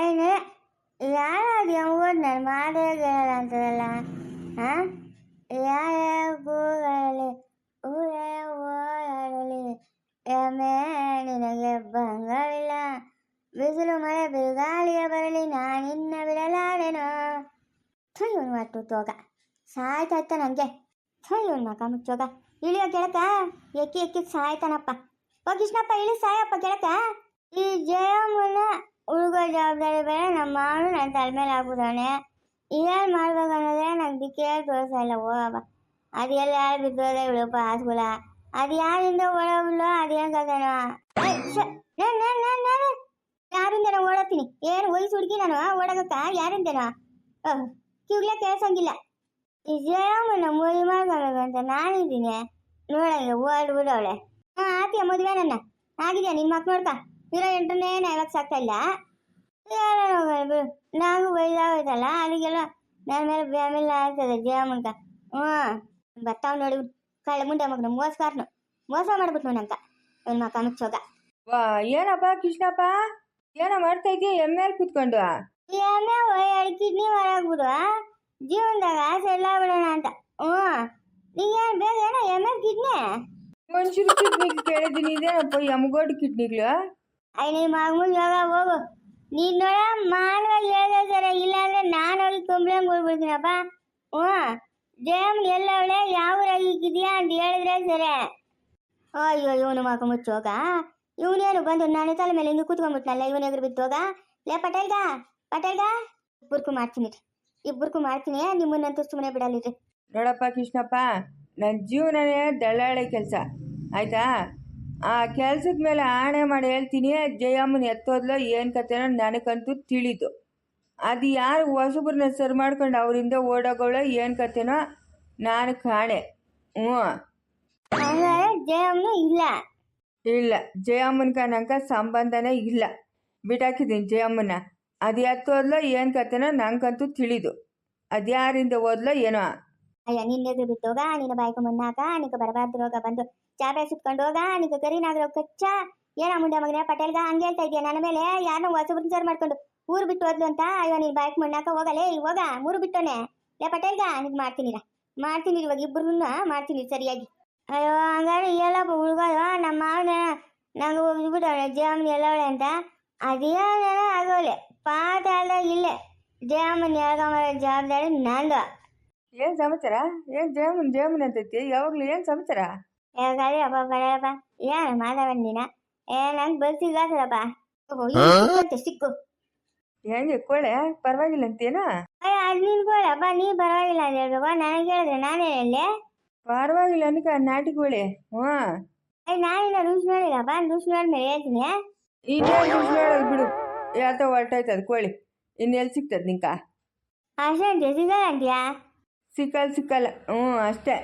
ಏನು ಯಾರಾದ್ರು ಎಂಬುದು ನನ್ನ ಮಾತೇ ಕೇಳಲ್ಲ ಅಂತದಲ್ಲ ಹಾಂ ಯಾರ ಕೂಗಲಿ ಊರೇ ಓಡಾಡಲಿ ಎಮ್ಮೆ, ನಿನಗೆ ಬಂಗವಿಲ್ಲ. ಬಿಸಿಲು, ಮಳೆ ಬಿರುಗಾಳಿಗೆ ಬರಲಿ, ನಾನಿನ್ನ ಬಿಡಲಾರೆನೋ? ಥೂ, ಇವನು ಮಾತು ತೋಗ. ಸಾಯ್ತಾ ಇತ್ತ ನನಗೆ ಥೂ, ಇವನು ಮಕ ಮುಚ್ಚೋಗ. ಇಳಿಯೋ ಗೆಳಕ? ಎಕ್ಕಿ ಎಕ್ಕಿ ಸಾಯ್ತಾನಪ್ಪ. ಓ, ಕೃಷ್ಣಪ್ಪ, ಇಳಿ ಸಾಯಪ್ಪ ಗೆಳಕ. ಈ ಜಯಮ್ಮನ ಹುಡುಗ ಜವಾಬ್ದಾರಿ ಬೇರೆ ನಮ್ಮ ಮಾವನು ನನ್ನ ತಲೆ ಮೇಲೆ ಹಾಕ್ಬಿಟ್ಟವನೆ ಏನು ಮಾಡ್ಬೇಕು ಅನ್ನೋದೇ ನಂಗೆ ದಿಕ್ಕೇ ತೋರಿಸಲ್ಲ ಹೋಗಪ್ಪ ಅದು ಎಲ್ಲ ಯಾರು ಬಿದ್ದೋದೆ ಇವಳಪ್ಪ ಹಾಸ್ಗುಲ ಅದು ಯಾರಿಂದ ಓಡೋಗ್ಲೋ ಅದೇನು ಕಥೆನೋ ಯಾರಿಂದನೋ ಓಡೋಗ್ತೀನಿ ಏನು ವಯಸ್ಸು ಹುಡುಗಿ ನಾನು ಓಡೋಗಕ್ಕ ಯಾರಿಂದನೋ ಕಿವ್ಲೆ ಕೇಳ್ಸಂಗಿಲ್ಲ ಈ ಜಯಮ್ಮನ ಮದುವೆ ಮಾಡ್ಕೋಬೇಕಂತ ನಾನಿದ್ದೀನಿ ನೋಡಂಗೆ ಓಡ್ ಬಿಡವಳೆ ಹಾಂ ಆತಿಯ ಮದುವೆ ನನ್ನ ಆಗಿದೆಯಾ ನಿನ್ನ ಮಕ್ಳು ನೋಡ್ಕ ಇರೋ ಎಂಟನೇ ನಾಲ್ಕು ಸಾಕ್ತಾ ಇಲ್ಲ ನಾವು ಬೈದಾಗೋಯ್ತಲ್ಲ? ಅಲ್ಲಿಗೆಲ್ಲ ನನ್ನ ಮೇಲೆ ಬ್ಯಾಮಿಲ್ಲ ಆಗ್ತದೆ ಜಯಮ್ಮನ್ಕ ಹ್ಞೂ. ಬರ್ತಾವ್ ನೋಡಿ ಕಳ್ಳ ಮುಂಡೆ ಮಗನ ಮೋಸ್ಕಾರನು. ಮೋಸ ಮಾಡ್ಬಿಟ್ನು ನಂಕ ಒಂದು ಮಕ್ಕ ಮುಚ್ಚೋಗ ವಾ ಏನಪ್ಪ ಕೃಷ್ಣಪ್ಪ? ಏನೋ ಮಾಡ್ತಾ ಇದೀಯ ಎಮ್ಮೆಲ್ ಕೂತ್ಕೊಂಡು? ಎಮ್ಮೆ ಒಳ್ಳೆ ಕಿಡ್ನಿ ಹೊರಗ್ಬಿಡು ಜೀವನದಾಗ ಸೆಲ್ಲ ಬಿಡೋಣ ಅಂತ. ಹ್ಞೂ. ನಿಂಗೇನು ಬೇಗ ಏನೋ ಎಮ್ಮೆ ಕಿಡ್ನಿ? ಮನುಷ್ಯರು ಕಿಡ್ನಿ ಕೇಳಿದ್ದೀನಿ ಇದೇನಪ್ಪ ಎಮ್ಗೋಡ್ ಕಿಡ್ನಿಗಳು? ಐ ನಿಮ್ಮ ಯೋಗ ಹೋಗು. ನೀನ್ ನೋಡ, ಮಾನವಾಗಿ ಹೇಳಿದ್ರೆ ಇಲ್ಲ ಅಂದ್ರೆ ನಾನು ಹೋಗಿ ಕಂಪ್ಲೇಂಟ್ ಕೊಡ್ಬಿಡ್ತೀನಪ್ಪ ಹ್ಞೂ. ಜಯಮ್ ಎಲ್ಲವಳೆ ಯಾವ ಊರಾಗಿದ್ಯಾ ಅಂತ ಹೇಳಿದ್ರೆ ಸರಿ. ಅಯ್ಯೋ, ಇವನು ಮಗ ಮುಚ್ಚೋಗ. ಇವನೇನು ಬಂದು ನಾನು ತಲೆ ಮೇಲೆ ಹಿಂಗೆ ಕೂತ್ಕೊಂಡ್ಬಿಟ್ನಲ್ಲ ಇವನ ಎದುರು ಬಿದ್ದೋಗ ಲೇ ಪಟೇಲ್ಗ ಪಟೇಲ್ಗ ಇಬ್ಬರ್ಕು ಮಾಡ್ತೀನಿ ಇಬ್ಬರ್ಕು ಮಾಡ್ತೀನಿ, ನಿಮ್ಮನ್ನಂತೂ ಸುಮ್ಮನೆ ಬಿಡಲಿರಿ ನೋಡಪ್ಪ ಕೃಷ್ಣಪ್ಪ ನನ್ನ ಜೀವನನೇ ದಳ್ಳಾಳಿ ಕೆಲಸ. ಆಯ್ತಾ? ಆ ಕೆಲ್ಸದ ಮೇಲೆ ಆಣೆ ಮಾಡಿ ಹೇಳ್ತೀನಿ ಜಯಮ್ಮನ ಎತ್ತೋದ್ಲೋ ಏನು ಕತೆನೋ ನನಗಂತೂ ತಿಳಿದು. ಅದು ಯಾರು ಹೊಸಬ್ರನ್ನ ಸರ್ ಮಾಡ್ಕೊಂಡು ಅವರಿಂದ ಓಡೋಗೋಳೋ ಏನು ಕತೆನೋ ನಾನು ಕಾಣೆ. ಹ್ಞೂ. ಜಯಮ್ನು ಇಲ್ಲ. ಇಲ್ಲ ಜಯಮ್ಮನ ಕನಕ ಸಂಬಂಧನೇ ಇಲ್ಲ. ಬಿಟ್ಟಾಕಿದ್ದೀನಿ ಜಯಮ್ಮನ ಅದು ಎತ್ತೋದ್ಲೋ ಏನು ಕತೆನೋ ನಂಗಂತೂ ತಿಳಿದು. ಅದು ಯಾರಿಂದ ಓದ್ಲೋ ಏನೋ. ಅಯ್ಯ, ನಿನ್ನ ಎದುರು ಬಿದ್ದೋಗ ನಿನ್ನ ಬಾಯ್ಕ ಮುನ್ನಾಕ ನಿಕ್ಕ ಬರಬಾರ್ದು ರೋಗ ಬಂದು. ಚಾಪೆ ಸುತ್ಕೊಂಡು ಹೋಗ ನಿಕ್ಕ ಕರಿನಾಗ್ರ ಕಚ್ಚ. ಏನ ಮುಂಡೆ ಮಗನ, ಪಟೇಲ್ಗ ಹಂಗೆ ಹೇಳ್ತಾ ಇದೆಯಾ ನನ್ನ ಮೇಲೆ? ಯಾರನ್ನ ಜಾರ್ ಮಾಡ್ಕೊಂಡು ಊರು ಬಿಟ್ಟು ಹೋದ್ಲು ಅಂತ? ಅಯ್ಯೋ, ನೀನ್ ಬಾಯ್ಕ್ ಮುನ್ನಾಕ ಹೋಗಲೇ ಹೋಗ ಮೂರು ಬಿಟ್ಟೋನೆ. ಲೇ, ಪಟೇಲ್ಗ, ನಿಗ್ ಮಾಡ್ತೀನಿರ ಮಾಡ್ತೀನಿ ಇವಾಗ ಇಬ್ಬರನ್ನ ಮಾಡ್ತೀನಿ ಸರಿಯಾಗಿ. ಅಯ್ಯೋ ಹಂಗಾರೆ ಎಲ್ಲ ಹುಡುಗರು, ನಮ್ಮ ಮಾವನ ನಂಗೆ ಹೋಗ್ಬಿಟ್ಟವಳೆ ಜಯಮ್ಮನ ಎಲ್ಲವಳೆ ಅಂತ. ಅದೇ ಆಗೋಲೆ. ಪಾಠ ಅಲ್ಲ ಇಲ್ಲೇ. ಜಯಮ್ಮನ ಹೇಳ್ಕೊಂಬರೋ ಜವಾಬ್ದಾರಿ ನಂದು. ಏನು ಸಮಾಚಾರ? ಏನು ಜೇಮನ್ ಜೇಮನ್ ಅಂತೈತಿ? ಯಾವಾಗಲೂ ಏನು ಸಮಾಚಾರ? ಅಪ್ಪ ಬರಪ್ಪ ಏನು ಮಾತಾ ನೀನ? ಏ ನಂಗೆ ಸಿಕ್ಕಂತೆ ಸಿಕ್ಕು ಹೆಂಗೆ ಕೋಳೆ? ಪರವಾಗಿಲ್ಲ ಅಂತೇನಾ ನೀನ್ ನಿನ್ಕೊಳಪ್ಪ ನೀ ಪರವಾಗಿಲ್ಲ ಅಂತ ಹೇಳ್ಬೇಕು. ನನಗೆ ಹೇಳಿದ್ರೆ ನಾನೇ ಹೇಳಿ? ಪರವಾಗಿಲ್ಲ ಅನ್ಕ ನಾಟಿ ಕೋಳಿ. ಹ್ಞೂ. ಅಯ್ಯ ನಾನಿನ್ನ ರೂಲ್ಸ್ ನೋಡಿಲ್ಲಪ್ಪ ರೂಲ್ಸ್ ನೋಡ್ಮೇಲೆ ಹೇಳ್ತೀನಿ. ಇನ್ನೇನು ಮಾಡೋದು ಬಿಡು. ಯಾತ ಹೊರಟಾಯ್ತದ ಅದು ಕೋಳಿ ಇನ್ನೆಲ್ಲಿ ಸಿಗ್ತದೆ ನಿಂಕ? ಅಷ್ಟೇ ಅಂತೀಯ ಸಿಗಲ್ಲ ಅಂತೀಯಾ? ಸಿಕ್ಕಲ್ಲ ಸಿಕ್ಕಲ್ಲ. ಹ್ಞೂ ಅಷ್ಟೇ.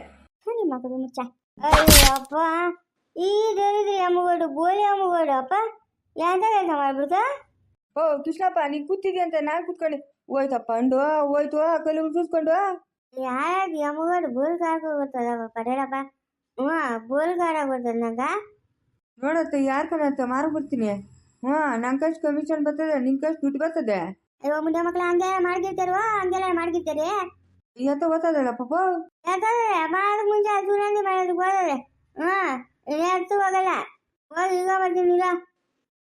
ನಿಮ್ಮ ಮಕ್ಕಳು ಮುಚ್ಚ. ಅಯ್ಯಪ್ಪ ಈ ದರಿದ್ರಿ ಅಮ್ಮಗೋಡು ಬೋಲಿ ಅಮ್ಮಗೋಡು ಅಪ್ಪ ಎಂತ ಕೆಲಸ ಮಾಡ್ಬಿಡ್ತಾ? ಓ ಕೃಷ್ಣಪ್ಪ ನೀನು ಕೂತಿದ್ಯ ಅಂತ ನಾನು ಕೂತ್ಕೊಂಡು. ಹೋಯ್ತಪ್ಪ ಅಂಡು ಹೋಯ್ತು ಕಲ್ಲು ಉಜ್ಜಿಸ್ಕೊಂಡು ಯಾರು ಅಮ್ಮಗೋಡು ಬೋಲ್ ಕಾಡ್ಕೊ ಬರ್ತದಪ್ಪ ಪಟೇಲಪ್ಪ ಹ್ಞೂ ಬೋಲ್ ಕಾಡಕ್ ಬರ್ತದ ನಂಗ? ನೋಡತ್ತ ಯಾರು ಕಣತ್ತ ಮಾರ್ಬಿಡ್ತೀನಿ ಹ್ಞೂ ನಂಗಷ್ಟು ಕಮಿಷನ್ ಬರ್ತದೆ ನಿನ್ಕಷ್ಟು ದುಡ್ಡು ಬರ್ತದೆ. ಅಯ್ಯೋ ಮುಂದೆ ಮಕ್ಳು ಹಂಗೆಲ್ಲ ಮಾಡ್ಕಿರ್ತಾರವ ಹಂಗೆಲ್ಲ ಮಾಡ್ಕಿರ್ತಾರೆ ಎತ್ತ ಓದ್ತದಲ್ಲ ಪಾಪ ಯಾಕಂದ್ರೆ ಮಾಡೋದಕ್ಕೆ ಮುಂಚೆ ಸುರಂದಿ ಮಾಡೋದಕ್ಕೆ ಹೋದ್ರೆ ಹಾಂ ಇನ್ನೇನು ಹೋಗಲ್ಲ ಹೋಗಿ ಈಗ ಬರ್ತೀನಿ ಈಗ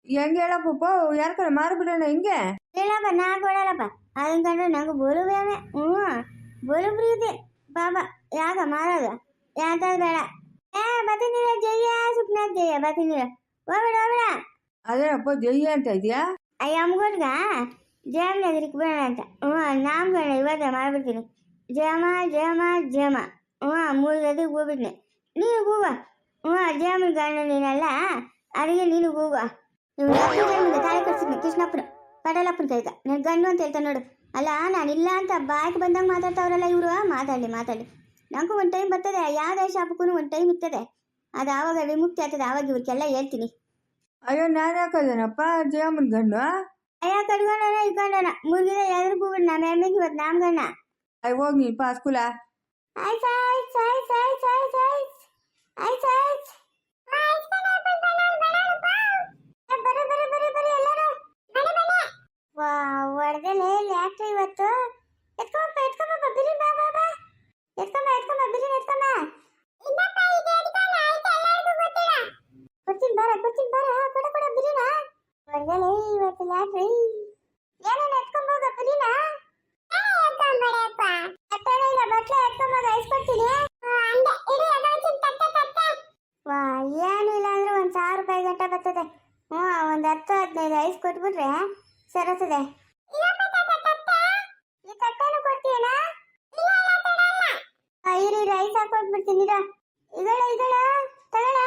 ಹೆಂಗೆ ಹೇಳಪ್ಪ ಯಾರ ಕಡೆ ಮಾರ್ಬಿಡೋಣ ಹಿಂಗೆ ಇಲ್ಲಪ್ಪ ನಾ ಕೊಡಲ್ಲಪ್ಪ ಅದನ್ನ ಕಂಡ್ರೆ ನಂಗೆ ಬೋಲು ಬೇನೆ ಹ್ಞೂ ಬೋಲು ಪ್ರೀತಿ ಬಾಬಾ ಯಾಕ ಮಾಡೋದು ಯಾತದ್ ಬೇಡ ಏ ಬರ್ತೀನಿ ಜಯ್ಯ ಸುಪ್ನ ಜಯ್ಯ ಬರ್ತೀನಿ ಹೋಗ್ಬೇಡ ಹೋಗ್ಬೇಡ ಅದೇನಪ್ಪ ಜಯ್ಯ ಅಂತ ಇದೆಯಾ ಅಯ್ಯ ಅಮ್ಗೋಡ್ಗ ಜಯಮ್ನ ಎದುರಿಗೆ ಬೇಡ ಅಂತ ಹ್ಞೂ ನಾಮಕರಣ ಇವತ್ತೇ ಮಾಡ್ಬಿಡ್ತೀನಿ ಜಯಮ ಜಯಮ ಜಯಮ ಹ್ಞೂ ಮೂರು ಜೊತೆ ಹೋಗ್ಬಿಟ್ನೆ ನೀನು ಕೂಗ ಹ್ಞೂ ಜಯಮ್ಮನ ಗಂಡ ನೀನಲ್ಲ. ಅದಕ್ಕೆ ನೀನು ನೀವು ಮುಂದೆ ತಾಳಿ ಕಟ್ಸಿದ್ನಿ ಕೃಷ್ಣಪ್ಪನ ಪಟೇಲಪ್ಪನ ಕೈಗ. ನನ್ನ ಗಂಡು ಅಂತ ಹೇಳ್ತಾನೆ ನೋಡು. ಅಲ್ಲ ಇಲ್ಲ ಅಂತ ಬಾಯ್ಗೆ ಬಂದಂಗೆ ಮಾತಾಡ್ತಾವ್ರಲ್ಲ ಇವರು. ಮಾತಾಡಲಿ ಮಾತಾಡಲಿ. ನನಗೂ ಒಂದು ಟೈಮ್ ಬರ್ತದೆ. ಯಾವುದೇ ಶಾಪಕ್ಕೂ ಒಂದು ಟೈಮ್ ಇರ್ತದೆ. ಅದು ಆವಾಗ ವಿಮುಕ್ತಿ ಆಗ್ತದೆ. ಆವಾಗ ಇವ್ರಿಗೆಲ್ಲ ಹೇಳ್ತೀನಿ. ಅಯ್ಯೋ ನಾನು ಯಾಕದೇನಪ್ಪ ಜಯಮ್ಮನ ಗಂಡು? ಅಯ್ಯ ಕಟ್ಕೊಂಡನ ಇಟ್ಕೊಂಡನ ಮುಗಿದ ಎದುರು ಕೂಬಿಡ್ ನಮ್ಮ ಎಮ್ಮೆಗೆ ಇವತ್ತು ನಾಮ್ ಗಣ್ಣ ಅಯ್ಯ ಹೋಗಿ ನೀನು ಪಾ ಸ್ಕೂಲ ಆಯ್ತು ಆಯ್ತು ಆಯ್ತು ಆಯ್ತು ಆಯ್ತು ಆಯ್ತು ಆಯ್ತು ಆಯ್ತು ಹೊಡೆದೇನೆ ಲ್ಯಾಟ್ರಿ ಇವತ್ತು? ಎತ್ಕೊಂಬಪ್ಪ ಎತ್ಕೊಂಬಪ್ಪ ಬಿರಿ, ಬಾ ಬಾ ಬಾ. ಎತ್ಕೊಂಬ ಎತ್ಕೊಂಬ ಬಿರಿ ಎತ್ಕೊಂಬ ಕೊಡ್ತೀನಿ ಬಾರ ಕೊಡ್ತೀನಿ ಬಾರ. ಕೊಡ ಕೊಡ, ಬಿರಿನ. ಹೊಡೆದೇನೆ ಇವತ್ತು ಲ್ಯಾಟ್ರಿ ಎತ್ಕೊಂಬೇಡಪ್ಪ ಇಲ್ಲ ಬಟ್ಲೆ ಎತ್ಕೊಂಬೋಗ ಇಸ್ಕೊಡ್ತೀನಿ ವಾ ಏನಿಲ್ಲ ಅಂದ್ರೆ ಒಂದು ಸಾವಿರ ರೂಪಾಯಿ ಗಂಟ ಬರ್ತದೆ ಹ್ಞೂ ಒಂದು ಹತ್ತು ಹದಿನೈದು ಐಸ್ ಕೊಟ್ಬಿಟ್ರೆ ಸರತದೆ ಈ ತಟ್ಟೆನೂ ಕೊಡ್ತೀಯನಾ ಇರಿ ರೈಸ್ ಹಾಕೊಟ್ಬಿಡ್ತೀನಿ ಇರ ಇಗಳ ಇಗಳ ತಗೊಳ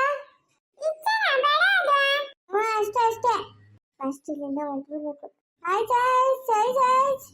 ಹ್ಞೂ ಅಷ್ಟೇ ಅಷ್ಟೇ ಫಸ್ಟ್ ಇಲ್ಲಿಂದ ಹೊಂಟ್ಬಿಡ್ಬೇಕು ಆಯ್ತು ಆಯ್ತು ಆಯ್ತು ಆಯ್ತು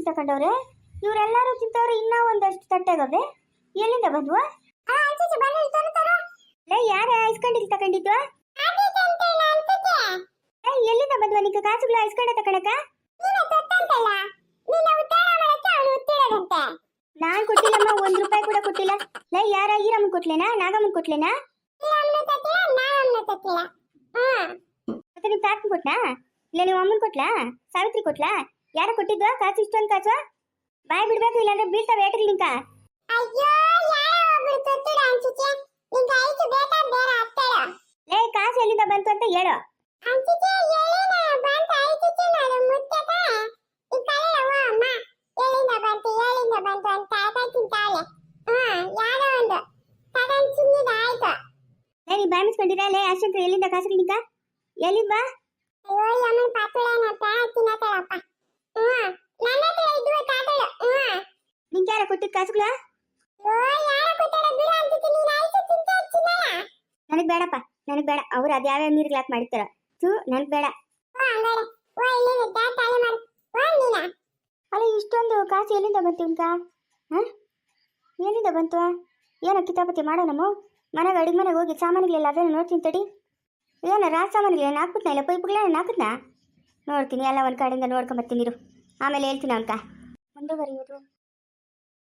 ಐಸಿಲ್ ತಗೊಂಡವ್ರೆ ಇವರೆಲ್ಲರೂ ತಿಂತವ್ರೆ ಇನ್ನೂ ಒಂದಷ್ಟು ತಟ್ಟೆಗವೆ ಎಲ್ಲಿಂದ ಬಂದ್ವಾ? ಲೇ ಯಾರ ಇಸ್ಕೊಂಡಿಲ್ ತಗೊಂಡಿದ್ದು ಏ, ಎಲ್ಲಿಂದ ಬಂದ್ವಾ ನಿಕ್ಕ ಕಾಸುಗಳ ಇಸ್ಕೊಂಡೆ ತಕೊಳಕ ನಾನ್ ಕೊಟ್ಟಿಲ್ಲಮ್ಮ ಒಂದ್ ರೂಪಾಯಿ ಕೂಡ ಕೊಟ್ಟಿಲ್ಲ. ಲೇ ಯಾರ ಈರಮ್ಮನ್ ಕೊಟ್ಲೇನಾ ನಾಗಮ್ಮನ್ ಕೊಟ್ಲೇನಾ? ಮತ್ತೆ ನಿಮ್ ತಾತನ್ ಕೊಟ್ಲಾ ಇಲ್ಲ ನೀವು ಅಮ್ಮನ್ ಕೊಟ್ಲಾ? ಸಾವಿತ್ರಿ ಕೊಟ್ಲಾ? ಯಾರ ಕೊಟ್ಟಿದ್ವಾ ಕಾಸು ಇಷ್ಟೊಂದು ಕಾಸು? ಬಾಯ್ ಬಿಡ್ಬೇಕು ಇಲ್ಲಾಂದ್ರೆ ಬೀಳ್ತಾವೆ ಏಟಲ್ ನಿಂಕ? ಲೇ ಕಾಸು ಎಲ್ಲಿಂದ ಬಂತು ಅಂತ ಹೇಳು. ಬಾಯ್ ಮುಚ್ಕೊಂಡಿರ ಲೇ ಅಷ್ಟಂತ್ರ ಎಲ್ಲಿಂದ ಕಾಸು ನಿಂಕ? ಎಲ್ಲಿಂದ ಬಾ ನಿಂಗೆ ಯಾರ ಕೊಟ್ಟಿದ್ ಕಾಸುಗಳ? ನನಗ್ ಬೇಡಪ್ಪ ನನಗ್ ಬೇಡ. ಅವ್ರು ಅದ್ಯಾವ ನೀರ್ ಹಾಕಿ ಮಾಡಿರ್ತಾರ. ತೂ ನನಗ್ ಬೇಡ. ಅಲ್ಲ ಇಷ್ಟೊಂದು ಕಾಸು ಎಲ್ಲಿಂದ ಬಂತು ಅಂಕಾ ಹಾಂ? ಎಲ್ಲಿಂದ ಬಂತು? ಏನೋ ಕಿತಾಪತಿ ಮಾಡೋ ನಮ್ಮ ಮನೆಗೆ ಅಡಿಗೆ ಮನೆಗೆ ಹೋಗಿ ಸಾಮಾನುಗಳೆಲ್ಲ ಅದನ್ನ ನೋಡ್ತೀನಿ ತಡಿ. ಏನೋ ರಾಜ ಸಾಮಾನುಗಳೇನು ಹಾಕ್ಬಿಟ್ನ? ಇಲ್ಲ ಪೈಪ್ಗಳೇನು ಹಾಕಿದ್ನ? ನೋಡ್ತೀನಿ ಎಲ್ಲ ಒಂದು ಕಡೆಯಿಂದ ನೋಡ್ಕೊಂಬರ್ತೀನಿ ಆಮೇಲೆ ಹೇಳ್ತೀನಿ ಅವನ್ಕ. ಮುಂದುವರಿಯೋದು